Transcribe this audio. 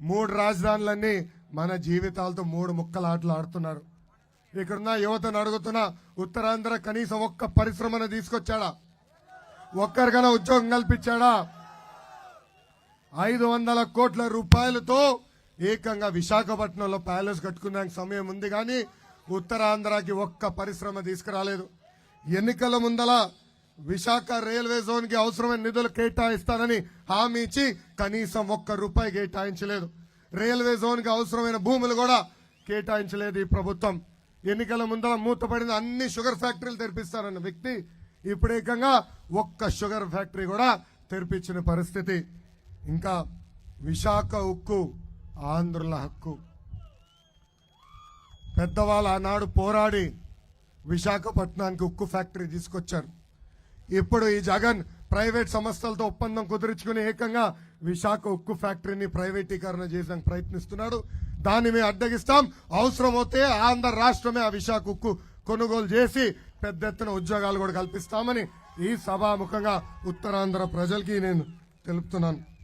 మూడు రాజధానులన్నీ మన జీవితాలతో మూడు ముక్కలు ఆటలు ఆడుతున్నారు. ఇక్కడున్న యువతను అడుగుతున్న ఉత్తరాంధ్ర కనీసం ఒక్క పరిశ్రమను తీసుకొచ్చాడా? ఒక్కరికైనా ఉద్యోగం కల్పించాడా? ఐదు వందల కోట్ల రూపాయలతో ఏకంగా విశాఖపట్నంలో ప్యాలెస్ కట్టుకునే సమయం ఉంది కానీ ఉత్తరాంధ్రకి ఒక్క పరిశ్రమ తీసుకురాలేదు. ఎన్నికల ముందల విశాఖ రైల్వే జోన్కి అవసరమైన నిధులు కేటాయిస్తానని హామీ ఇచ్చి కనీసం ఒక్క రూపాయి కేటాయించలేదు. రైల్వే జోన్కి అవసరమైన భూములు కూడా కేటాయించలేదు ఈ ప్రభుత్వం. ఎన్నికల ముందర మూతపడిన అన్ని షుగర్ ఫ్యాక్టరీలు తెరిపిస్తారన్న వ్యక్తి ఇప్పుడేకంగా ఒక్క షుగర్ ఫ్యాక్టరీ కూడా తెరిపించిన పరిస్థితి. ఇంకా విశాఖ ఉక్కు ఆంధ్రుల హక్కు. పెద్దవాళ్ళు ఆనాడు పోరాడి విశాఖపట్నానికి ఉక్కు ఫ్యాక్టరీ తీసుకొచ్చారు. ఇప్పుడు ఈ జగన్ ప్రైవేట్ సంస్థలతో ఒప్పందం కుదుర్చుకుని ఏకంగా విశాఖ ఉక్కు ఫ్యాక్టరీని ప్రైవేటీకరణ చేయడానికి ప్రయత్నిస్తున్నాడు. దాన్ని మేము అడ్డగిస్తాం. అవసరమైతే ఆంధ్ర రాష్ట్రమే ఆ విశాఖ ఉక్కు కొనుగోలు చేసి పెద్ద ఎత్తున ఉద్యోగాలు కూడా కల్పిస్తామని ఈ సభాముఖంగా ఉత్తరాంధ్ర ప్రజలకి నేను తెలుపుతున్నాను.